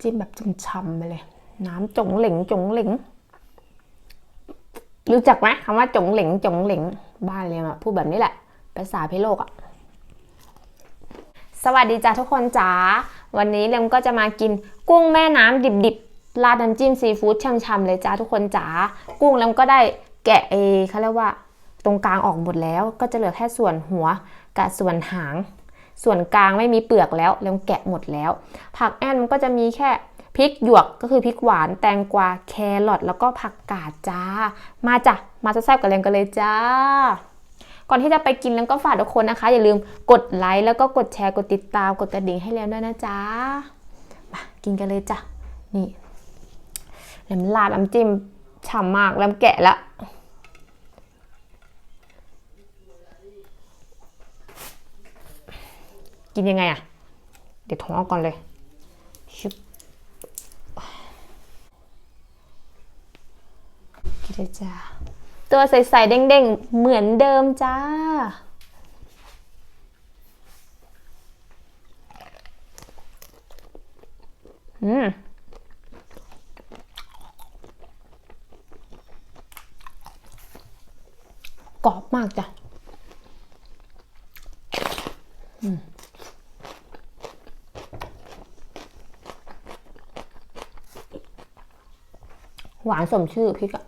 จิ้มแบบจิ้มช่ำไปเลย น้ำจงเหลงจงเหลงรู้จักไหมคำว่าจงเหลงจงเหลงบ้านเรียนอะพูดแบบนี้แหละภาษาพิโลกอะสวัสดีจ้าทุกคนจ๋าวันนี้เรมก็จะมากินกุ้งแม่น้ำดิบๆราดน้ำจิ้มซีฟู้ดช่ำๆเลยจ้าทุกคนจ๋ากุ้งเรมก็ได้แกะเอเขาเรียกว่า ตรงกลางออกหมดแล้ว ก็จะเหลือแค่ส่วนหัวกับส่วนหาง ส่วนกลางไม่มีเปลือกแล้วเรมแกะหมดแล้ว ผักแอนมันก็จะมีแค่พริกหยวกก็คือพริกหวานแตงกวาแครอทแล้วก็ผักกาดจ้า มาจ้ะมาแซ่บๆกับเรมกันเลยจ้า ก่อนที่จะไปกินแล้วก็ฝากทุกคนนะคะ อย่าลืมกดไลค์แล้วก็กดแชร์กดติดตามกดกระดิ่งให้แล้วด้วยนะจ๊ะมากินกันเลยจ้ะนี่แลมลาดน้ำจิ้มฉ่ำมากแลมแกะละ กินยังไงอะเดี๋ยวท้องเอาก่อนเลยชุบกินเลยจ้าตัวใสๆเด้งๆ เหมือนเดิมจ้า อืมกรอบมากจ้ะ อืม หวานสมชื่อพริกอะ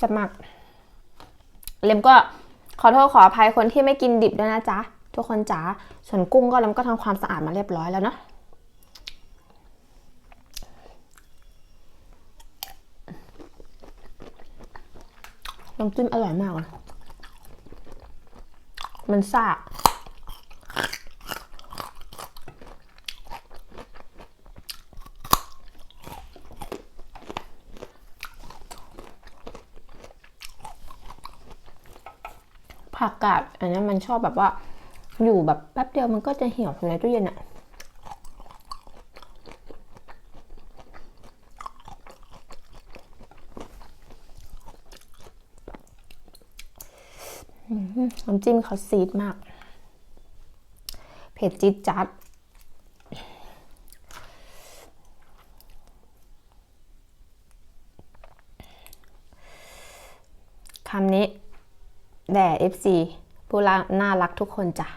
สมัคร เลมก็ อโทษขออภัยคนที่ไม่กินดิบด้วยนะจ๊ะ ทุกคนจ๋า ส่วนกุ้งก็เลมก็ทำความสะอาดมาเรียบร้อยแล้วเนาะน้ำจิ้มอร่อยมากเลยมันซ่า ผักกาดอันนี้มันชอบแบบว่า อยู่แบบแป๊บเดียวมันก็จะเหี่ยวในตู้เย็นอะน้ำจิ้มเขาซีดมาก เผ็ดจี๊ดจัดคำนี้ แด่ FC ผู้รักน่ารักทุกคนจ้ะ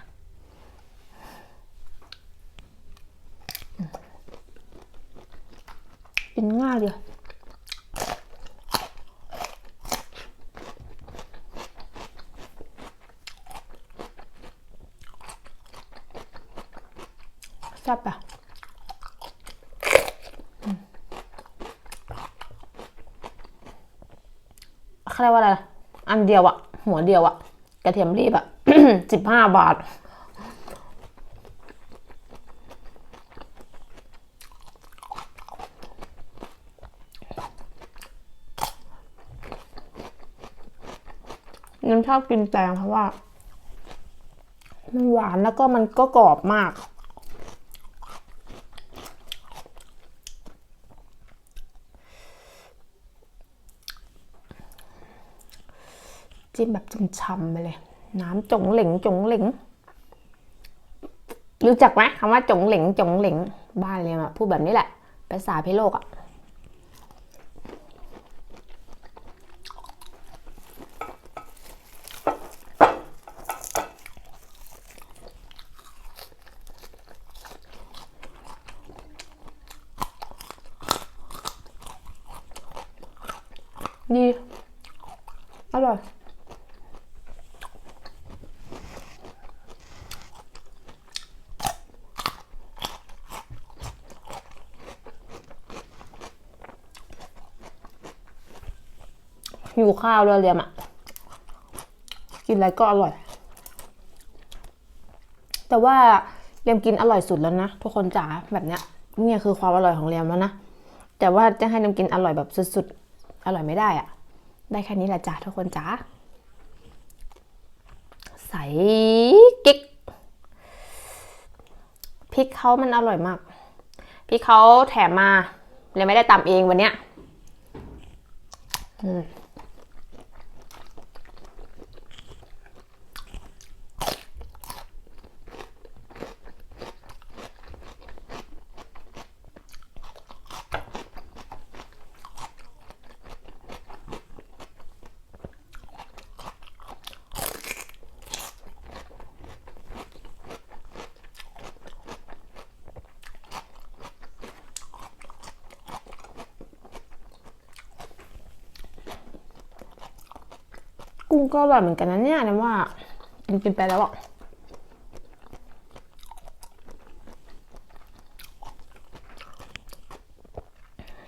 กินง่ายเลยแซ่บปะเขาเรียกว่าอะไรอันเดียวอะ หัวเดียวอะกระเทียมรีบอะสิบห้าบาท น้ำชอบกินแตงเพราะว่า มันหวานแล้วก็มันก็กรอบมาก จิ้มแบบจิ้มช่ำไปเลย น้ำจงเหลงจงเหลงรู้จักไหมคำว่าจงเหลงจงเหลงบ้านเรียนอะพูดแบบนี้แหละภาษาพิโลกอะดีอร่อย อยู่ข้าวด้วยเรียมอะกินอะไรก็อร่อย แต่ว่าเรียมกินอร่อยสุดแล้วนะทุกคนจ๋าแบบเนี้ยเนี่ยคือความอร่อยของเรียมแล้วนะแต่ว่าจะให้เรียมกินอร่อยแบบสุดอร่อยไม่ได้อะได้แค่นี้แหละจ้าทุกคนจ้าใส่กิ๊กพริกเขามันอร่อยมากพริกเขาแถมมาเลยไม่ได้ตำเองวันเนี้ยอืม กุ้งก็อร่อยเหมือนกันนะเนี่ยนะว่ากินกินไปแล้วอะ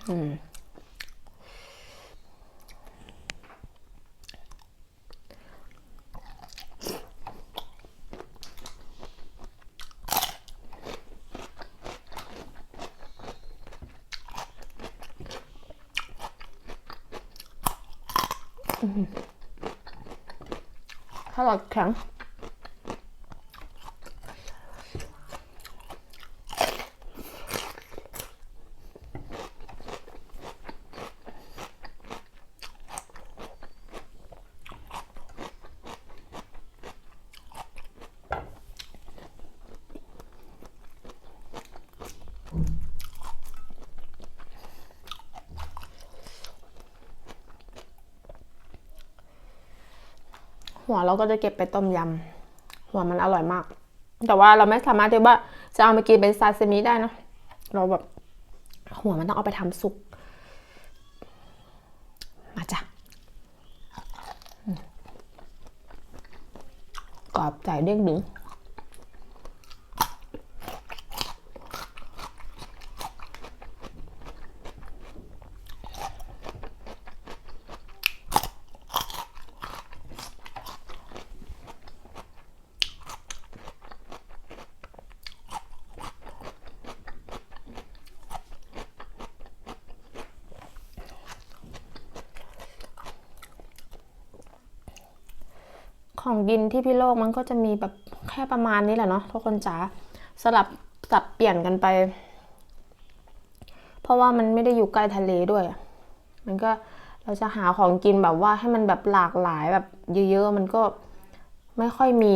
อืม ราแหัวเราก็จะเก็บไปต้มยำหัวมันอร่อยมาก แต่ว่าเราไม่สามารถที่ว่าจะเอามากินเป็นซาซิมิได้นะเราแบบหัวมันต้องเอาไปทำซุปมาจ้ะกรอบใจเด้งดึง ของกินที่พี่โลกมันก็จะมีแบบแค่ประมาณนี้แหละเนาะทุกคนจ๋าสลับสับเปลี่ยนกันไป เพราะว่ามันไม่ได้อยู่ใกล้ทะเลด้วย มันก็เราจะหาของกินแบบว่าให้มันแบบหลากหลายแบบเยอะๆมันก็ไม่ค่อยมี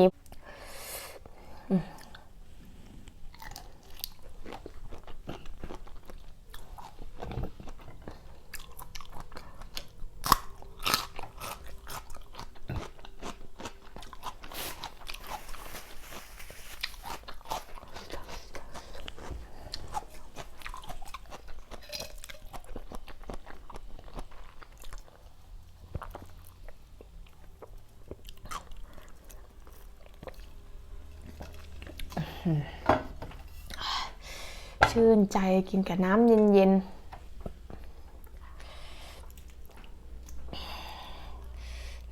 ชื่นใจกินกับน้ำเย็นๆ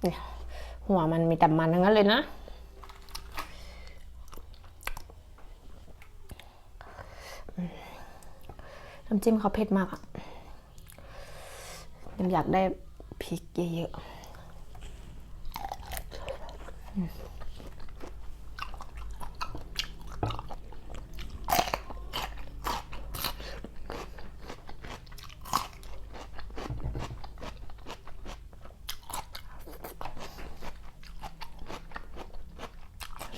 เนี่ยหัวมันมีแต่มันทั้งนั้นเลยนะน้ำจิ้มเขาเผ็ดมากอะยังอยากได้พริกเยอะๆ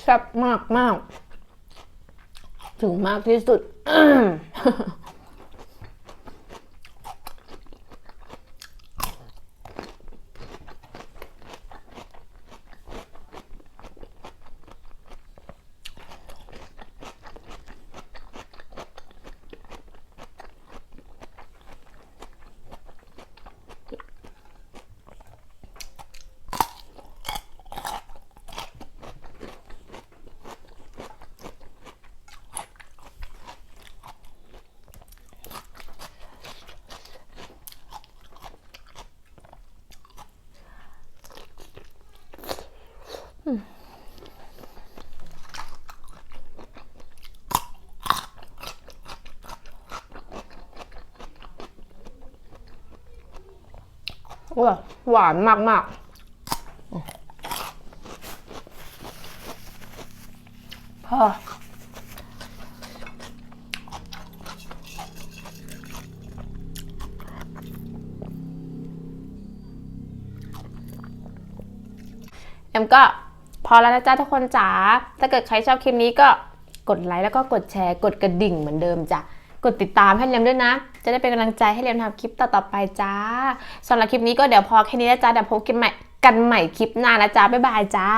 แซ่บมากมาก ถึงมากที่สุด อร่อยหวานมากมากพอเอ็มก็พอแล้วนะจ๊ะทุกคนจ๋า ถ้าเกิดใครชอบคลิปนี้ก็กดไลค์แล้วก็กดแชร์ กดกระดิ่งเหมือนเดิมจ้ะ กดติดตามให้เลียมด้วยนะ จะได้เป็นกำลังใจให้เลียมทำคลิปต่อๆไปจ้าสำหรับคลิปนี้ก็เดี๋ยวพอแค่นี้นะจ้าเดี๋ยวพบกันใหม่กันใหม่คลิปหน้านะจ้าบ๊ายบายจ้า